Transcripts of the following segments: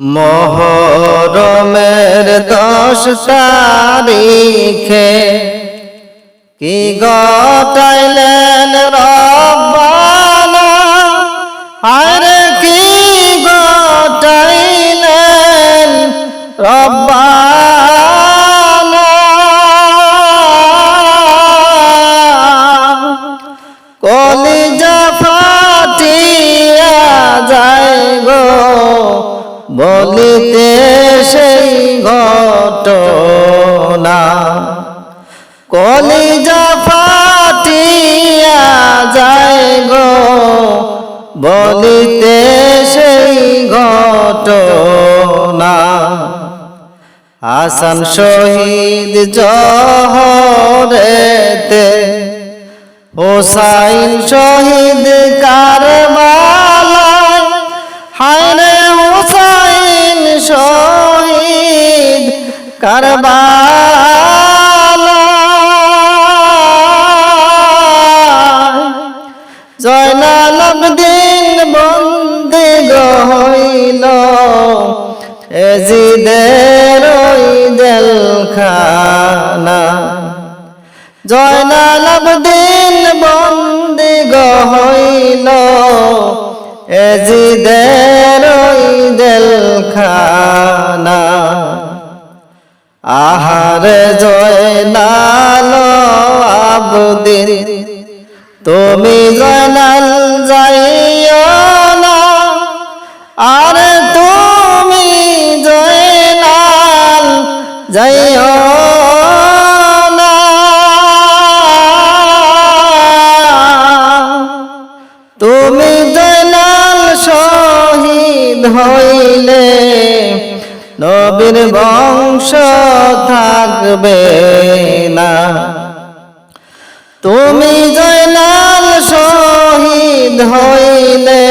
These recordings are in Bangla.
মহরমের দশ তারিখে কি গটাইলেন রব্বানা ঘটনা কলিজা ফাটিয়া যায় গো বলিতে সেই ঘটনা। হাসান শহীদ জহরেতে হোসাইন শহীদ কারবালায় শহীদ কারবালায় জয়নাল আবদিন বন্দি হইল এজিদের জেলখানা। জয়নাল আবদিন বন্দি হইল এজিদের জেলখানা। আহারে জয়নাল আবদিন। তুমি জয়নাল যাইও না, আর তুমি জয়নাল যাইও না। তুমি জয়নাল শহীদ হইলে, নবীর বংশ থাকবে না। তুমি জয়নাল শহীদ হইলে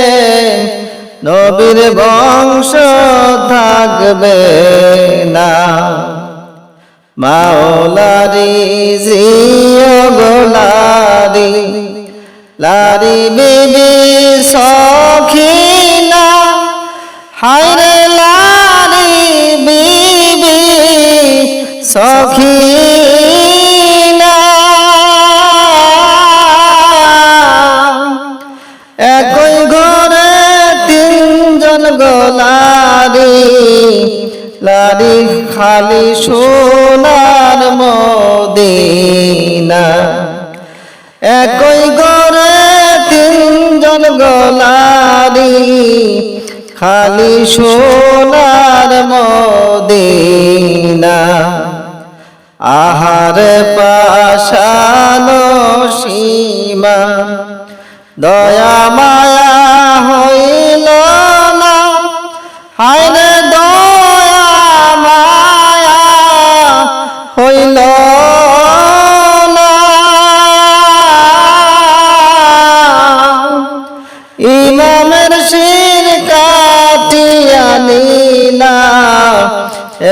নবীর বংশ থাকবে না। মাওলারি জিও গোলারি লারি বিবি সখিনা, হায়রে সখিনা একই ঘরে তিনজন গোলারি, লারি খালি সোনার মদিনা। একই ঘরে তিনজন গোলারি, খালি সোনার মদিনা।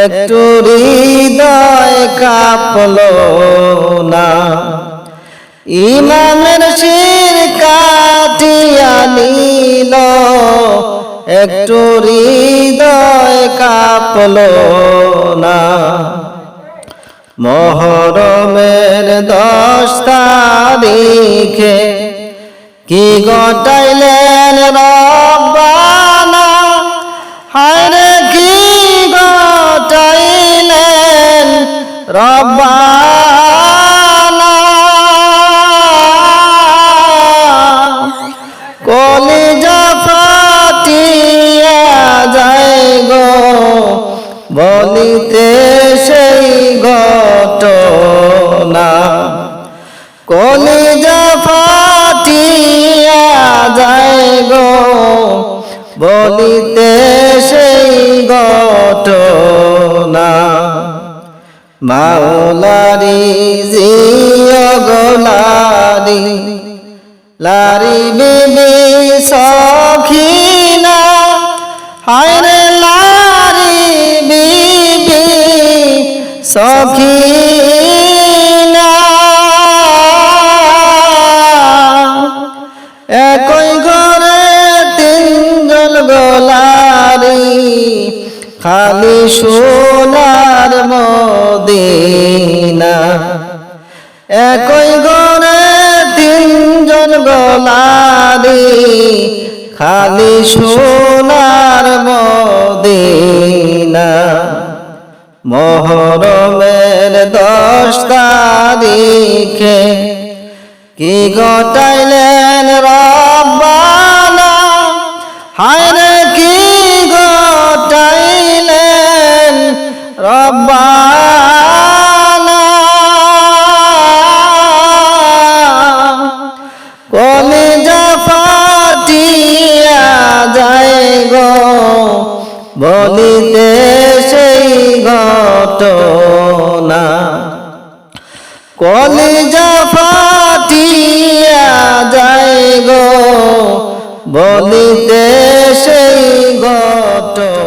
একটু হৃদয় কাপল না। ইমামের শির কাটিয়া নীল, একটু হৃদয় কাপল না। মহরমের দশ তারিখে কি গটাইলেন রব্বানা রব্বানা কলিজা ফাটিয়া যায় গো, বলিতে সেই ঘটনা। কলিজা ফাটিয়া যায় গো, বলিতে সেই ঘটনা। মাওলারি জিয় গোলারি, লারি বিবি সখিনা হায়রে লারি বিবি সখিনা। একই ঘরে তিনজন গোলারি, খালি সোনার একই গড়ে তিনজন গলারি খালি সোনার মদিনা। মহরমের দশ তারিখে কি গটাইলেন রব্বানা বলিতে সেই ঘটনা। কলিজা ফাটিয়া যায় গো বলিতে সেই ঘটনা।